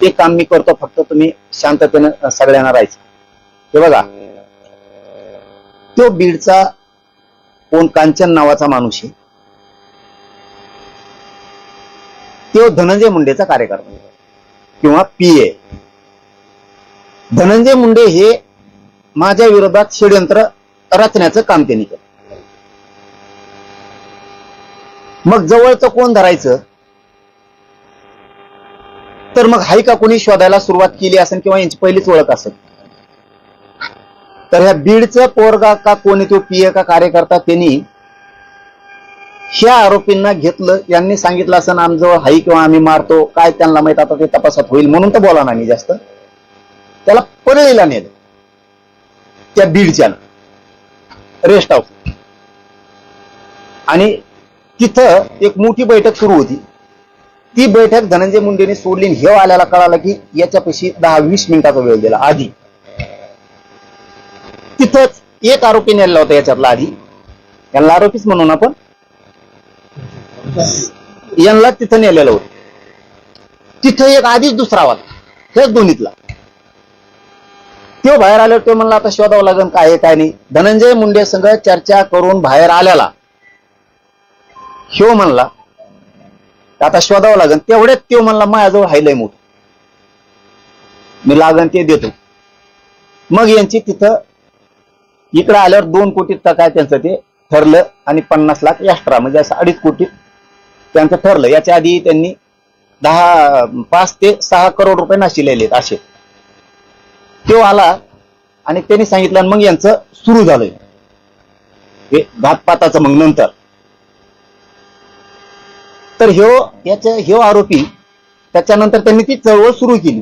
ते काम मी करतो फक्त तुम्ही शांततेनं सगळ्यांना राहायचं. हे बघा. तो बीडचा कोण कांचन नावाचा माणूस आहे. तो धनंजय मुंडेचा कार्यकर्ता किंवा पी ए. धनंजय मुंडे हे माझ्या विरोधात षडयंत्र रचण्याचं काम त्यांनी केलं. मग जवळचं कोण धरायचं? तर मग हाय का कोणी शोधायला सुरुवात केली असेल किंवा यांची पहिलीच ओळख असेल? तर ह्या बीडचं पोरगा का कोणी तो पीए का कार्यकर्ता त्यांनी ह्या आरोपींना घेतलं. यांनी सांगितलं असं आमजवळ हाई किंवा आम्ही मारतो. काय त्यांना माहीत आता ते तपासात होईल म्हणून तर बोला नाही जास्त. त्याला परळीला नेलं. त्या बीडच्या रेस्ट हाऊस आणि तिथं एक मोठी बैठक सुरू होती. ती बैठक धनंजय मुंडेने सोडली हे आल्याला कळालं की याच्यापाशी दहा वीस मिनिटाचा वेळ दिला आधी. तिथंच एक आरोपी नेला होता याच्यातला आधी. यांना आरोपीच म्हणून आपण? यांना तिथं नेलेलं होतं. तिथं एक आधीच दुसरा वाला हेच दोन्हीतला. तो बाहेर आल्यावर तो म्हणला आता शोधावं लागेल काय आहे काय नाही. धनंजय मुंडे संघ चर्चा करून बाहेर आल्याला ह्यो म्हणला आता शोधावं लागेल तेवढ्यात तो म्हणला माझ्याजवळ हायलय मोठ. मी लागन ते देतो. मग यांची तिथं इकडं आल्यावर दोन कोटीत काय त्यांचं ते ठरलं आणि पन्नास लाख एक्स्ट्रा म्हणजे असं अडीच कोटी त्यांचं ठरलं. याच्या आधी त्यांनी दहा पाच ते सहा करोड रुपये नाशिलेले असे. तो आला आणि त्यांनी सांगितलं आणि मग यांचं सुरू झालंय. हे घातपाताचं मग नंतर. तर ह्यो याच्या ह्यो आरोपी त्याच्यानंतर त्यांनी ती चळवळ सुरू केली.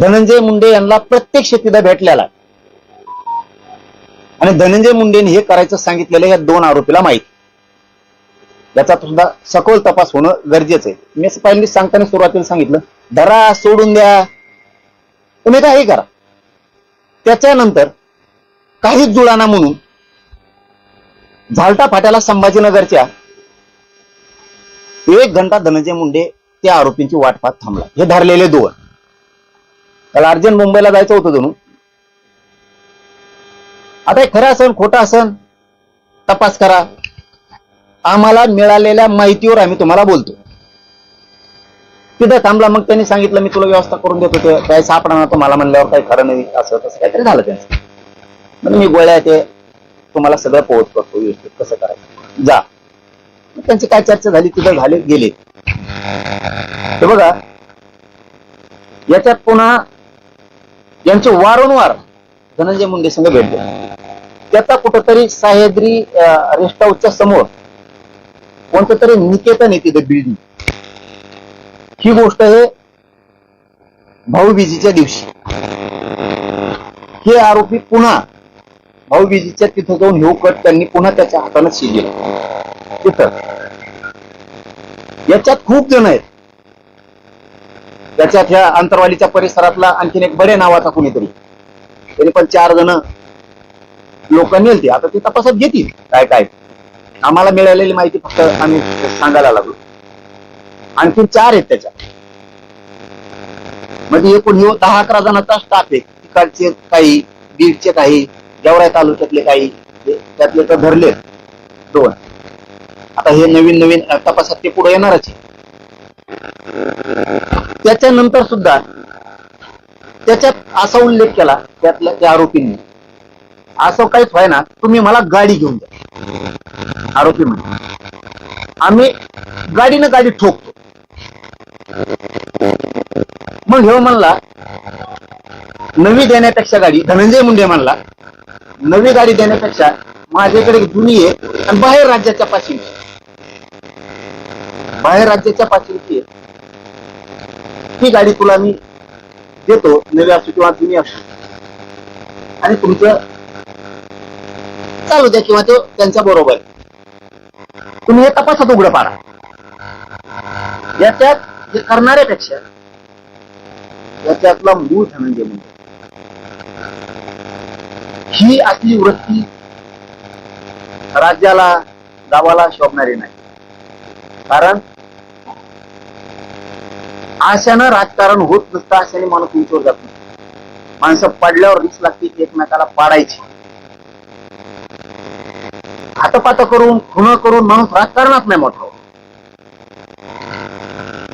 धनंजय मुंडे यांना प्रत्येक तिथं भेटलेला. आणि धनंजय मुंडेने हे करायचं सांगितलेलं या दोन आरोपीला माहीत. याचा सुद्धा सखोल तपास होणं गरजेचं आहे. मी असं पहिल्यांदा सांगताना सुरुवातीला सांगितलं धरा सोडून द्या. तुम्ही काही करा. त्याच्यानंतर काहीच जुळाना म्हणून झालटा फाट्याला संभाजीनगरच्या एक घंटा धनंजय मुंडे त्या आरोपींची वाट पाहत थांबला. हे धरलेले दोन. त्याला अर्जंट मुंबईला जायचं होतं जणू आता हे खरं असन खोटं असन? तपास करा. आम्हाला मिळालेल्या माहितीवर आम्ही तुम्हाला बोलतो. तिथं थांबला मग त्यांनी सांगितलं मी तुला व्यवस्था करून देतो ते. काय सापडा तुम्हाला म्हणल्यावर काही खरं नाही असं तसं काहीतरी झालं त्यांचं. म्हणजे मी गोळ्या ते तुम्हाला सगळं पोहोच करतो व्यवस्थित कसं करायचं. जा. त्यांची काय चर्चा झाली तिथं झाले गेले. तर बघा याच्यात पुन्हा यांचे वारंवार धनंजय मुंडे संघ भेटले त्याचा कुठंतरी सह्याद्री रेस्ट हाऊसच्या समोर कोणतं तरी निकेतन येते तिथे बिल्डिंग ही गोष्ट आहे भाऊबीजीच्या दिवशी. हे आरोपी पुन्हा भाऊबीजीच्या तिथं जाऊन हे कट त्यांनी पुन्हा त्याच्या हातानं शिजले तिथं याच्यात खूप जण आहेत. त्याच्यात ह्या अंतरवालीच्या परिसरातला आणखीन एक बडे नावाचा कुणीतरी. तरी पण चार जण लोक नेलते. आता ते तपासात घेतील काय काय. आम्हाला मिळालेली माहिती फक्त आम्ही सांगायला लागलो. आणखीन चार आहेत त्याच्यात. म्हणजे एकूण हे दहा अकरा जणांचा स्टाफ आहे. तिकडचे काही बीडचे काही जेवढ्या तालुक्यातले काही त्यातले तर धरले दोन. आता हे नवीन नवीन तपासात ते पुढे येणारच त्याच्यानंतर सुद्धा त्याच्यात असा उल्लेख केला त्यातल्या त्या आरोपींनी. असं काहीच व्हाय ना तुम्ही मला गाडी घेऊन द्या आरोपी म्हणजे आम्ही गाडीनं गाडी ठोकतो. मग हे म्हणला नवी देण्यापेक्षा गाडी धनंजय मुंडे म्हणला नवी गाडी देण्यापेक्षा माझ्याकडे एक जुनी आहे आणि बाहेर राज्याच्या पाशी. बाहेर राज्याच्या पाचवीची आहे. ही गाडी तुला मी देतो नवी असू किंवा जुनी असू. आणि तुमचं चालू द्या किंवा तो त्यांच्या बरोबर. तुम्ही हे तपासात उघड पाडा. याच्यात हे करणाऱ्यापेक्षा याच्यातला मूळ धनंजय म्हणजे ही असली वृत्ती राज्याला गावाला शोभणारी नाही. कारण आशानं राजकारण होत नसतं आशाने माणूस उंचवर जात नाही माणसं पडल्यावर रिक्स लागते की एकमेकाला पाडायची. हातपात करून खुन करून माणूस राजकारणात नाही मोठा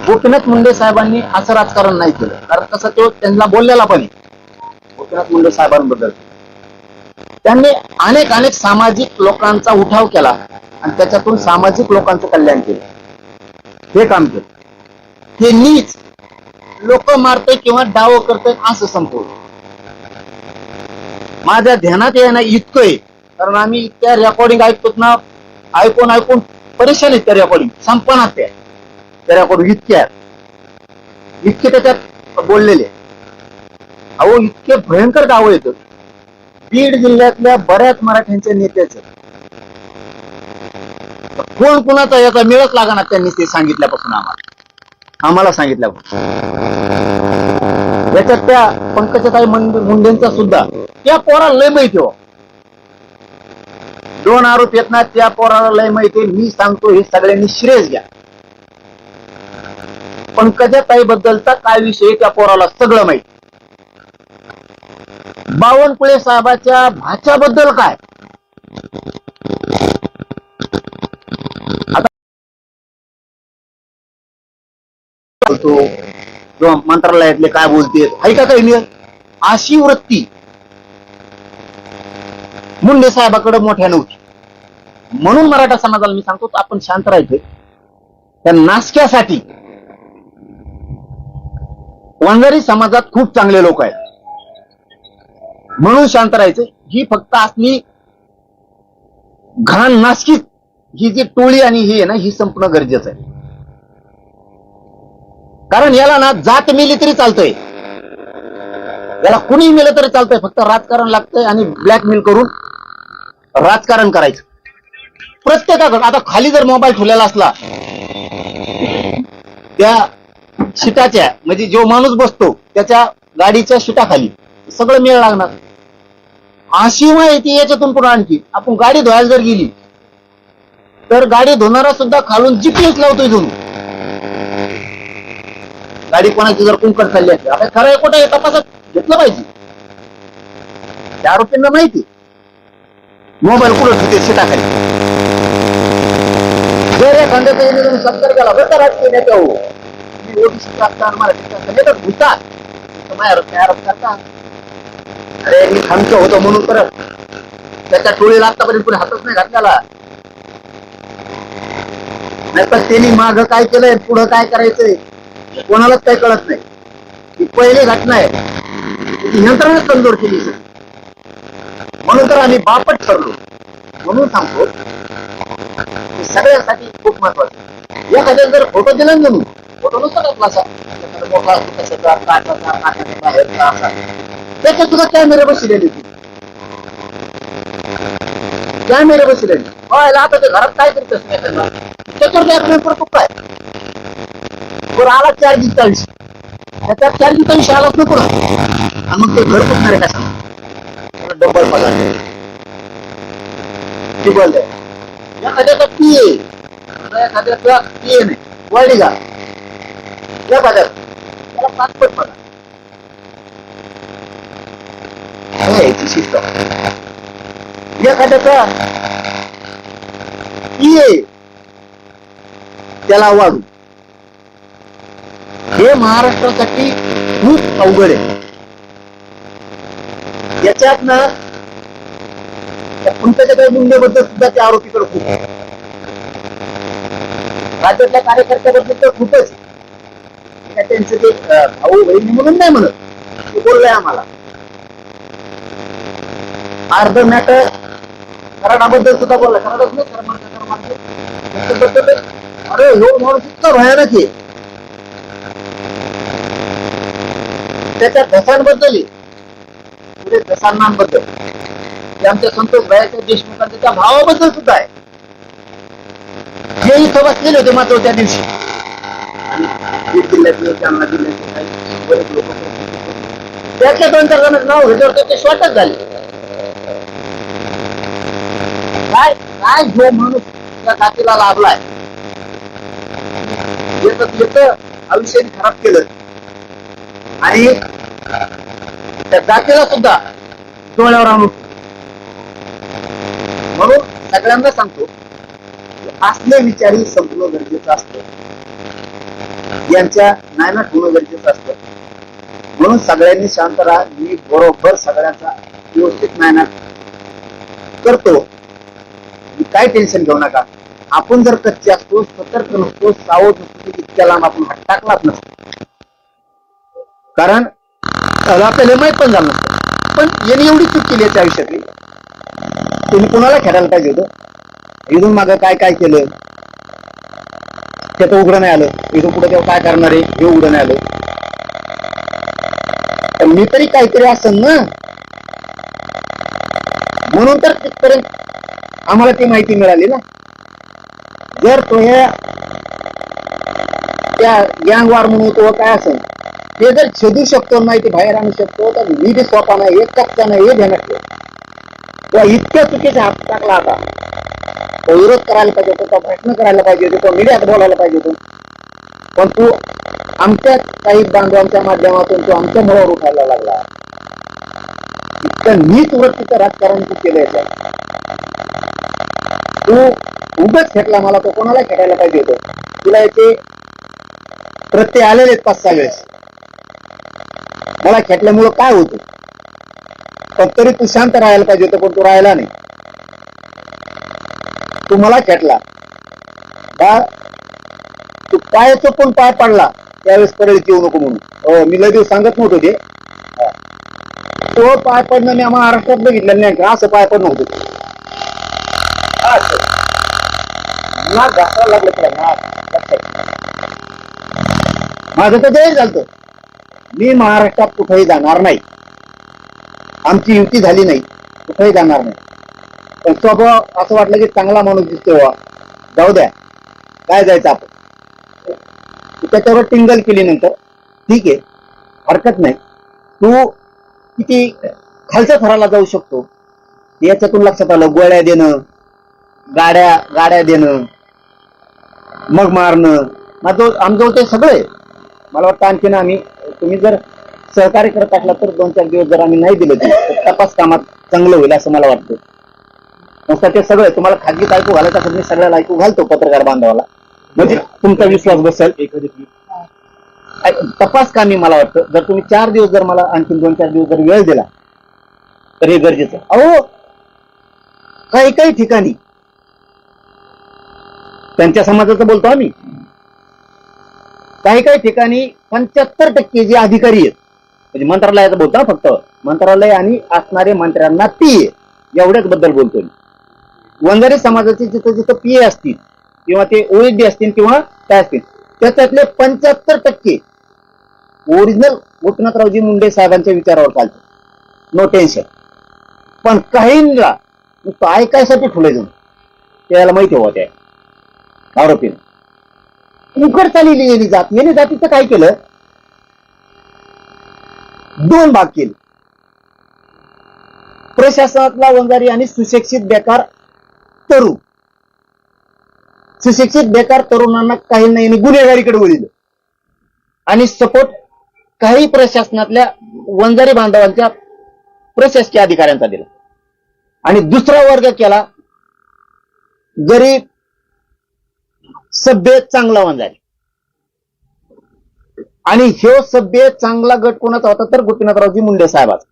गोपीनाथ मुंडे साहेबांनी असं राजकारण नाही केलं. कारण तसं तो त्यांना बोललेला पण गोपीनाथ मुंडे साहेबांबद्दल. त्यांनी अनेक अनेक सामाजिक लोकांचा उठाव केला आणि त्याच्यातून सामाजिक लोकांचं कल्याण केलं. हे काम केलं. हे नीच लोक मारतय किंवा डाव करतोय असं संपवलं माझ्या ध्यानात येणं इतकं आहे कारण आम्ही त्या रेकॉर्डिंग ऐकतो ना ऐकून ऐकून परेशान आहेत त्या रेकॉर्डिंग संपणार त्या त्या रेकॉर्डिंग इतक्या इतके त्याच्यात बोललेले अहो इतके भयंकर डाव येतं बीड जिल्ह्यातल्या बऱ्याच मराठ्यांच्या नेत्याचं कोण कुणाचा याचा मिळत लागणार त्यांनी ते सांगितल्यापासून आम्हाला? आम्हाला सांगितल्या याच्यात त्या पंकजाताई मुंडे- मुंडेंचा सुद्धा त्या पोराला लय माहिती हो. दोन आरोप येत ना त्या पोराला लय माहिती मी सांगतो हे सगळ्यांनी श्रेयस घ्या. पंकजाताई बद्दलचा काय विषय त्या पोराला सगळं माहिती. बावनकुळे साहेबाच्या भाच्याबद्दल काय? बोलतो. किंवा मंत्रालयातले काय बोलते ऐका काही नाही अशी वृत्ती. मुंडे साहेबाकडे मोठ्या नव्हती. म्हणून मराठा समाजाला मी सांगतो आपण शांत राहायचे. त्या नाशक्यासाठी वंजारी समाजात खूप चांगले लोक आहेत. म्हणून शांत राहायचं. ही फक्त असली घाण नासकी. ही जी टोळी आणि ही आहे ना ही संपणं गरजेचं आहे. कारण याला ना जात मिली तरी चालतंय. याला कुणी मिलं तरी चालतंय. फक्त राजकारण लागतंय आणि ब्लॅकमेल करून राजकारण करायचं. प्रत्येकाकडे आता खाली जर मोबाईल ठेवलेला असला त्या शिटाच्या म्हणजे जो माणूस बसतो त्याच्या गाडीच्या शिटाखाली सगळं मेळ लागणार. अशी माहिती याच्यातून पुढे आणखी. आपण गाडी धुवायला जर गेली तर गाडी धुणारा सुद्धा खालून जीपीएस लावतोय जणू गाडी कोणाची जर कुंकड चालली असते आता खरं कुठं हे तपासात घेतलं पाहिजे. त्या आरोपींना माहिती मोबाईल कुठं ठेवते शिटाखाली जर या खंडाचा जाऊन सत्कार केला बरं का राजकीय नेते हो? मी ओबीसी असताना मराठी असताना नेता घुसतात तर माझ्यावर काय आरोप करता. अरे मी खामचं होतो म्हणून परत. त्याच्या टोळीला आतापर्यंत कुणी हातच नाही घातलेला. नाही तर त्यांनी माग काय केलंय पुढं काय करायचंय? कोणालाच काही कळत नाही. ही पहिली घटना आहे. ती यंत्रणाच कमजोर केली म्हणून तर आम्ही बापट ठरलो. म्हणून सांगतो सगळ्यासाठी सगळ्यांसाठी खूप महत्वाचं एखाद्या जर फोटो दिला ना तुम्ही फोटो नसतो टाकला असा एखादा मोठा त्याच्यात सुद्धा कॅमेरे बसलेले कॅमेरे बसलेले आता ते घरात काय करत असते त्याच्यावर काय? बरं आला चार्जिंग चाळीस. त्याच्यात चार्जिंग चाळीस आलाच नको ना. आणि मग ते घर पुसणार आहे का डबल पगार टिबल आहे. एखाद्याचा पी ए एखाद्याचा पी ए नाही वाढली का एखाद्या त्याला पाच पट पगार हे शिस्त. एखाद्याचा पी ए त्याला वाढू. हे महाराष्ट्रासाठी खूप अवघड आहे. याच्यात ना त्या मुंडेबद्दल सुद्धा त्या आरोपीकडे खूप आहे. राज्यातल्या कार्यकर्त्याबद्दल तर खूपच त्यांचं ते भाऊ बहिणी म्हणून नाही म्हणत. ते बोललंय आम्हाला. अर्ध मॅटर कराडाबद्दल सुद्धा बोलला. कराडच नाही कर्मांक कर्मांक अरे हो माणूस इतका भयानक आहे. त्याच्या धसांबद्दल आहे. म्हणजे धसांनांबद्दल ते आमच्या संतोष भायाच्या देशमुखांच्या त्या भावाबद्दल सुद्धा आहे. जे इथं बसलेले होते मात्र त्या दिवशी. आणि बीड जिल्ह्यातले जालना जिल्ह्यातले काही बरेच लोक त्यातल्या दोन चार जणांचं नाव घेतल्यावर ते शॉर्टच झाले. काय काय जो माणूस त्या जातीला लाभलाय. येत येत आयुष्याने खराब केलं आणि त्या जातीला सुद्धा डोळ्यावर आणून म्हणून सगळ्यांना सांगतो की असले विचारी संपणं गरजेचं असतं. यांच्या नायनाट होणं गरजेचं असतं. म्हणून सगळ्यांनी शांत राहा. मी बरोबर सगळ्यांचा व्यवस्थित नायनाट करतो. मी काय टेन्शन घेऊ नका. आपण जर कच्चे असतो सतर्क नसतो सावध नसतो इतक्या लांब आपण हात टाकलाच नसतो. कारण त्याला आपल्याला माहीत पण झालं नसतं. पण याने एवढी चूक केली आहे त्या आयुष्यातली. तुम्ही कुणाला खेळायला पाहिजे होतं? इथून मागं काय काय केलं? त्याचं उघडं नाही आलं. इथून पुढे तेव्हा काय करणार आहे? हे उघडं नाही आलं. तर मी तरी काहीतरी असेल ना? म्हणून तर तिथपर्यंत आम्हाला ती माहिती मिळाली ना. जर तो हे त्या गँग वार म्हणून तो काय असेल ते जर छेदू शकतो माहिती बाहेर आणू शकतो तर मी बी स्वतः नाही एक टक्का नाही हे ध्यानात ठेव. तो इतक्या चुकीचा हात टाकला आता. तो विरोध करायला पाहिजे होतो तो प्रश्न करायला पाहिजे होते तो मीडियात बोलायला पाहिजे होतो. पण तू आमच्या काही बांधवांच्या माध्यमातून तो आमच्या मुळावर उठायला लागला. इतकं नीट वृत्तीचं राजकारण तू केलं याच्यात. तू उभंच खेटला मला तो कोणाला खेटायला पाहिजे होतं? तुला याचे प्रत्यय आलेले आहेत पाच सहा वेळेस. मला खेटल्यामुळं काय होतं? पण तरी तू शांत राहायला पाहिजे होतं पण तू राहिला नाही. तू मला खेटला. बा तू पाय पण पाय पडला त्यावेळेस पडेल येऊ नको म्हणून. हो मी लय दिवस सांगत नव्हतो ते. तो पाय पडणं मी महाराष्ट्रात बघितलं नाही का असं पाय पडणं होतं? ना घासायला लागलं तुला माझं तर जय झालं मी महाराष्ट्रात कुठेही जाणार नाही. आमची युती झाली नाही. कुठेही जाणार नाही. पण स्वभाव असं वाटलं की चांगला माणूस दिसतो बुवा. जाऊ द्या. काय जायचं आपण? त्याच्यावर टिंगल केली नंतर. ठीक आहे. हरकत नाही. तू किती खालच्या थराला जाऊ शकतो. याच्यातून लक्षात आलं गोळ्या देणं गाड्या गाड्या देणं मग मारणं. माझं आमजवळ ते सगळं आहे. मला वाटतं आणखीन आम्ही तुम्ही जर सहकार्य करत असला तर दोन चार दिवस जर आम्ही नाही दिले तर तपास कामात चांगलं होईल असं मला वाटतं. नुसतं ते सगळं तुम्हाला खाजगीत ऐकू घालायचं असेल मी सगळ्याला ऐकू घालतो पत्रकार बांधवाला. म्हणजे तुमचा विश्वास बसेल. ऐ- तपास कामी मला वाटतं. जर तुम्ही चार दिवस जर मला आणखी दोन चार दिवस जर वेळ दिला तर हे गरजेचं अहो काही काही ठिकाणी. त्यांच्या समाजाचं बोलतो आम्ही. काही काही ठिकाणी पंच्याहत्तर टक्के जे अधिकारी आहेत म्हणजे मंत्रालयाचं बोलतो फक्त मंत्रालय आणि असणारे मंत्र्यांना पी एवढ्याच बद्दल बोलतो मी. वंजारी समाजाचे जिथं जिथं पी असतील किंवा ते ओएसडी असतील किंवा काय असतील त्याच्यातले पंच्याहत्तर टक्के ओरिजिनल गोपीनाथरावजी मुंडे साहेबांच्या विचारावर चालतो नो टेन्शन पण काहींना नुसतं ऐकायसाठी ठुले जाऊन. त्याला माहिती हवं त्या आरोपीनं. उघड चालली येणी जात. येणी जातीचं काय केलं? दोन भाग केले. प्रशासनातला वंजारी आणि सुशिक्षित बेकार तरुण. सुशिक्षित बेकार तरुणांना काही नाही गुन्हेगारीकडे वळिलं. आणि सपोर्ट काही प्रशासनातल्या वंजारी बांधवांच्या प्रशासकीय अधिकाऱ्यांचा दिला. आणि दुसरा वर्ग केला गरीब सभ्य चांगला वंजारी आणि ह्यो सभ्य चांगला गट कोणाचा होता तर गोपीनाथरावजी मुंडे साहेबाचा.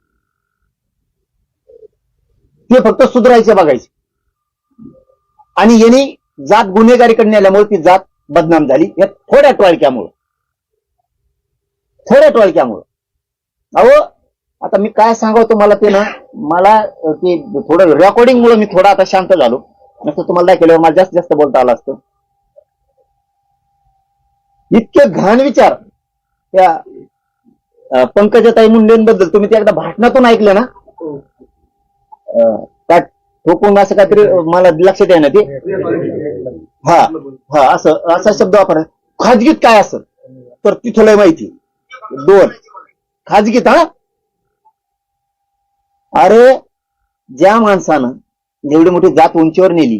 ते फक्त सुधारायचे बघायचे. आणि यांनी जात गुन्हेगारीकडे नेल्यामुळे ती जात बदनाम झाली. या थोड्या टोळक्यामुळं. थोड्या टोळक्यामुळं. अहो आता मी काय सांगाव तुम्हाला ते ना? मला ते थोडं रेकॉर्डिंग मुळे मी थोडा आता शांत झालो. नसतं तुम्हाला दाखवल्यावर मला जास्त जास्त बोलता आलं असतं. इतके घाण विचार. त्या पंकजाताई मुंडेंबद्दल तुम्ही ते एकदा भाषणातून ऐकलं ना? अं, काय ठोकून असं काहीतरी मला लक्षात आहे ना ते? हा हा असं असा शब्द वापर. खाजगीत काय असं? तर तिथं माहिती. दोन. खाजगीत हा? अरे ज्या माणसानं एवढी मोठी जात उंचीवर नेली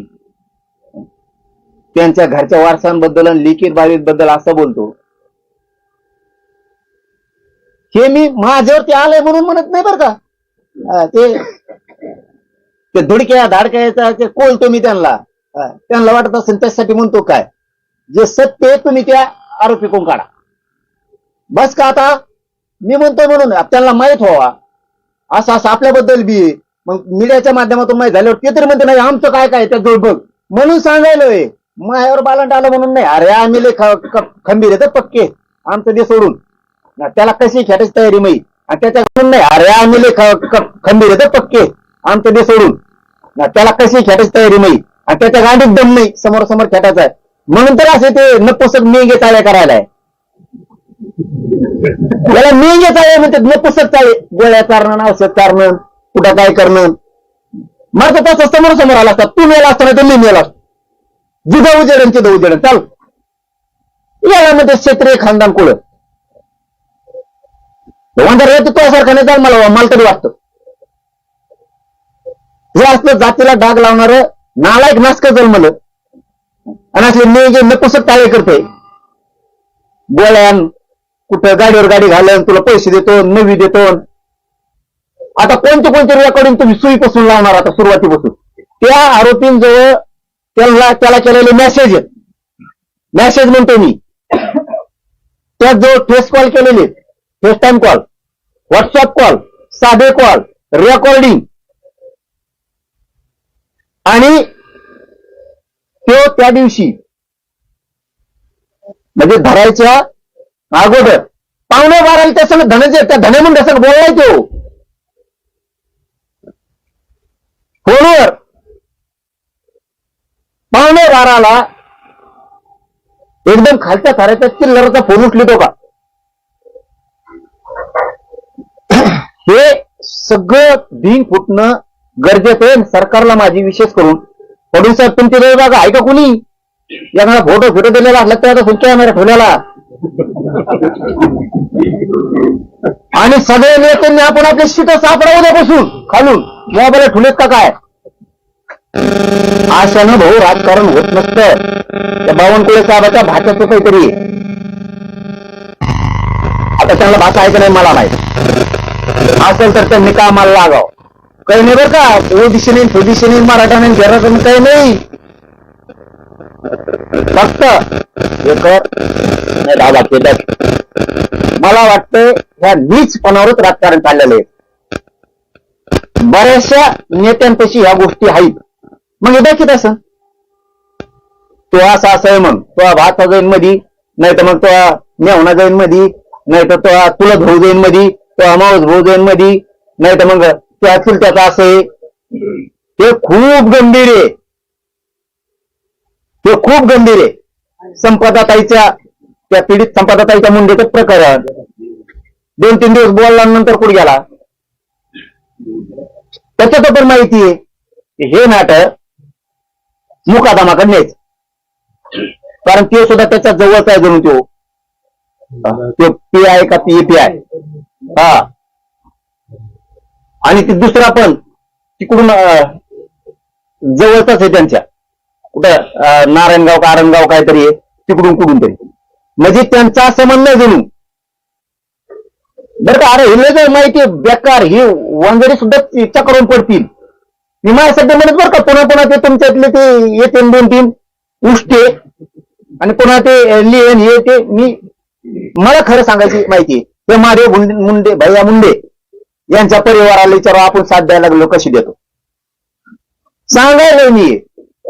त्यांच्या घरच्या वारसांबद्दल आणि लिखित बाबीबद्दल असं बोलतो. हे मी माझ्यावरती आलंय म्हणून म्हणत नाही बरं का? ते धुडक्या धाडक्याचा ते कोलतो मी त्यांना. त्यांना वाटत असेल त्यासाठी म्हणतो काय? जे सत्य तुम्ही त्या आरोपी कोण काढा. बस का आता? मी म्हणतोय म्हणून त्यांना माहीत व्हावा. असं असं आपल्याबद्दल बी मग मीडियाच्या माध्यमातून माहीत झाल्यावर ते तरी म्हणते नाही आमचं काय काय त्या बघ. म्हणून सांगायलोय. मायावर बालंट आलं म्हणून नाही. अरे आम्ही लय ख- ख- खंबीर येतात पक्के. आमचं ते सोडून. ना त्याला कशी खेटायची तयारी माही आणि त्याच्याकडून नाही. अरे आम्ही लय ख- ख- खंबीर येतात पक्के. आमचं ते सोडून. ना त्याला कशी खेटायची तयारी माही आणि त्याच्या गांडीत दम नाही. समोर समोर खेटायचा आहे. म्हणून तर असे ते नपुसक मेघे चाळे करायला आहे. याला मेघे चाळे म्हणतात. नपुसक चाळे. गोळ्या चारणं औषध चारणं कुठं काय करणं. माझं तसं समोर समोर आला असता. तू मेला असताना तर मी मेला असतो. जुदा उजेडन चिदा उजेडन चाल. याला म्हणजे क्षेत्रीय खानदान कुळ. वंदर तो सारखा नाही. चाल मला मला तरी वाटतं. हे असलं जातीला डाग लावणार नालायक नासक जन्मल. आणि असले मेघे नपुसक टाळे करते गोळ्यान कुठं गाडीवर गाडी घालन तुला पैसे देतो नवी देतो. आता कोणते कोणते रेकॉर्डिंग तुम्ही सुईपासून लावणार आता सुरुवातीपासून? त्या आरोपींजवळ त्याला त्याला केलेले मेसेज मेसेज म्हणतो मी. त्या जवळ फेस कॉल केलेले face time call WhatsApp call साधे कॉल रेकॉर्डिंग आणि तो त्या दिवशी म्हणजे धरायच्या अगोदर पाहुणे बाराला त्या सगळं धनाचे त्या धने म्हणून सगळं बोललाय तो फोनवर पावणे एकदम खालच्या थाऱ्याच्या चिल्लराचा फोन उचलितो का? हे सगळं भिंग फुटणं गरजेचं आहे सरकारला माझी विशेष करून. फडणवीस साहेब तुमची वेळ बघा ऐका कुणी? यांना फोटो फिटो दिलेला असला तर तुमच्या येणार ठेवलेला. आणि सगळे नेत्यांनी आपण आपले शीट सापडा उद्यापासून खालून. मोबाईल ठुलेत का काय? आशानं भाऊ राजकारण होत नसतं. त्या बावनकुळे साहेबाच्या भाषेचं काहीतरी. आता त्यांना भाषा ऐकलं नाही मला माहीत असेल तर त्यांनी कामाला लागाव? काही नाही बरं का. ओदिशी नाही थोडीशी नाही मराठा नाही घरात काही नाही. फक्त हे दादा केलं मला वाटतं ह्या नीचपणावरच राजकारण चाललेलं आहे. बऱ्याचशा नेत्यांपाशी ह्या गोष्टी आहेत. मग हे दाखवत असं. तो असा असं मग तो भाता जाईन मधी नाही तर मग तो मेवणा जाईन मधी नाही तर तो तुला भाऊ जाईन मधी तो माऊस भाऊ जाईन मधी नाही तर मग त्या त्याचा असं आहे. ते खूप गंभीर आहे. ते खूप गंभीर आहे. संपदाताईच्या त्या पीडित संपदाताईच्या मुंडेचं प्रकरण. दोन तीन दिवस बोलल्यानंतर कुठे गेला? त्याच्यात पण माहिती आहे. हे नाटक मुकादामाकडे न्यायचं कारण ते सुद्धा त्याच्या जवळचा आहे जणू तो. तो पी आय का पी पी आय हा. आणि ते दुसरा पण तिकडून अं, जवळचाच आहे त्यांच्या. कुठं नारायणगाव का आरणगाव काहीतरी आहे तिकडून कुठून तरी. म्हणजे त्यांचा असं म्हणणं जणू बरं का अरे हे जर माहिती बेकार ही वंजरी सुद्धा इच्छा करून पडतील. मी माझ्यासाठी म्हणत बरं का पुन्हा पुन्हा ते तुमच्यातले ते येते दोन तीन उष्टे आणि पुन्हा ते लिहन हे ते. मी मला खरं सांगायची माहिती हे ते मारे मुंडे भैया मुंडे यांच्या परिवाराला विचारा आपण साथ द्यायला लागलो कशी देतो? सांगायला मी.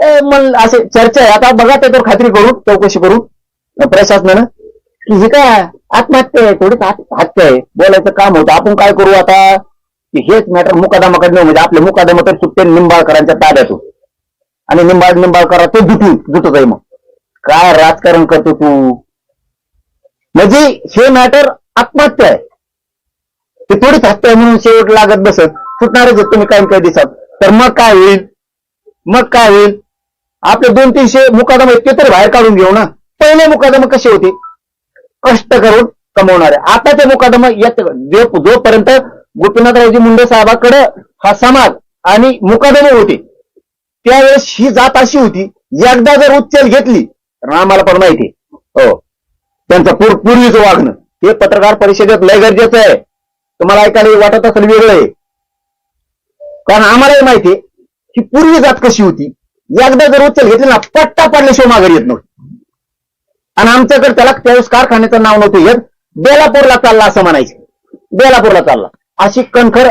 ए, मग असे चर्चा आहे. आता बघा त्याच्यावर खात्री करू चौकशी करू. प्रशासनानं. की हे काय आत्महत्या आहे थोडीच आत्महत्या आहे? बोलायचं काम होतं. आपण काय करू आता? की हेच मॅटर मुकादमाकडनं म्हणजे आपले मुकादमा तर सुटते निंबाळकरांच्या ताब्यातून. आणि निंबाळ निंबाळकर ते जुटून जुटत आहे मग. काय राजकारण करतो तू? म्हणजे हे मॅटर आत्महत्या आहे. ते थोडीच हत्या आहे म्हणून शेवट लागत बसत. सुटणारच तुम्ही काही काही दिसत तर मग काय होईल? मग काय होईल? आपले दोन तीनशे मुकादम येते तर तरी बाहेर काढून घेऊ ना. पहिले मुकादमा कसे होते? कष्ट करून कमवणारे. आताचे मुकादमा येत जो- जोपर्यंत गोपीनाथरावजी मुंडे साहेबाकडे हा समाज आणि मुकादमे होते. त्यावेळेस ही जात अशी होती एकदा जर उच्चल घेतली तर आम्हाला पण माहिती हो. त्यांचं पूर पूर्वीचं वागणं. हे पत्रकार परिषदेत लय गरजेचं आहे. तुम्हाला ऐकायला वाटत असेल वेगळं आहे. कारण आम्हालाही माहिती आहे की पूर्वी जात कशी होती. एकदा जर उचल घेतली ना पट्टा पडल्याशिवाय माघारी येत नव्हती. आणि आमच्याकडे त्याला त्यावेळेस कारखान्याचं नाव नव्हतं येत. बेलापूरला चालला असं म्हणायचं. बेलापूरला चालला. अशी कणखर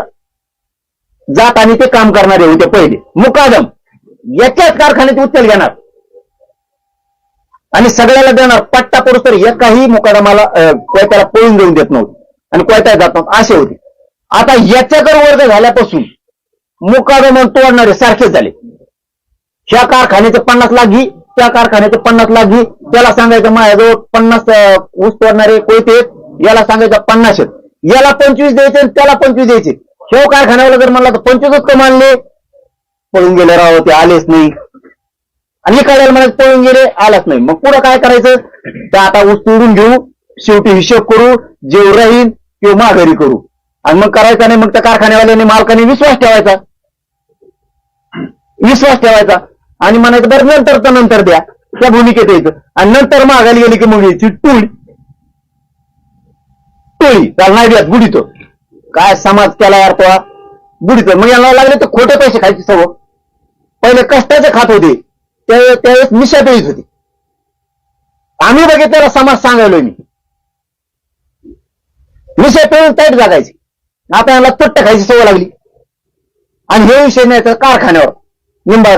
जात आणि ते काम करणारे होते पहिले. मुकादम. याच्याच कारखान्यात उचल घेणार. आणि सगळ्याला देणार. पट्टा पडू तर एकाही मुकादमाला कोयत्याला पळून देऊन देत नव्हते. आणि कोयत्या जात नव्हतं. असे होते. आता याच्याकडे वर्ग झाल्यापासून मुकादम तोडणारे सारखेच झाले. ह्या कारखान्याचं पन्नास लाख घी त्या कारखान्याचं पन्नास लाख घी. त्याला सांगायचं माझ्याजवळ पन्नास ऊस तोडणारे कोयते याला सांगायचं पन्नास आहेत. याला पंचवीस द्यायचे आणि त्याला पंचवीस द्यायचे. शेव कारखान्याला जर म्हणला तर पंचवीसच मानले. पळून गेले राव ते आलेच नाही. आणि काढायला म्हणत पळून गेले आलाच नाही. मग पुढं काय करायचं? तर आता ऊस तोडून घेऊ शेवटी हिशोब करू जेव राहील किंवा माघारी करू. आणि मग करायचा नाही मग त्या कारखान्यावाल्याने मालकाने विश्वास ठेवायचा. विश्वास ठेवायचा. आणि म्हणायचं बरं नंतर तर नंतर द्या. त्या भूमिकेत यायचं. आणि नंतर मागायला गेली की मग यायची टूल. टोळी त्याला नाही देत बुडीतो काय समाज केला यार तो बुडीतो मग यांना लागले तर खोटे पैसे खायचे सर्व. पहिले कष्टाचे खात होते. त्यावेळेस मिशा पेळीत होती. आम्ही बघितलेला समाज सांगायलोय मी. विषय पेळून ताईट जागायची. आता यांना चट्ट खायची सवय लागली. आणि हे विषय नाही तर कारखान्यावर निंबाळ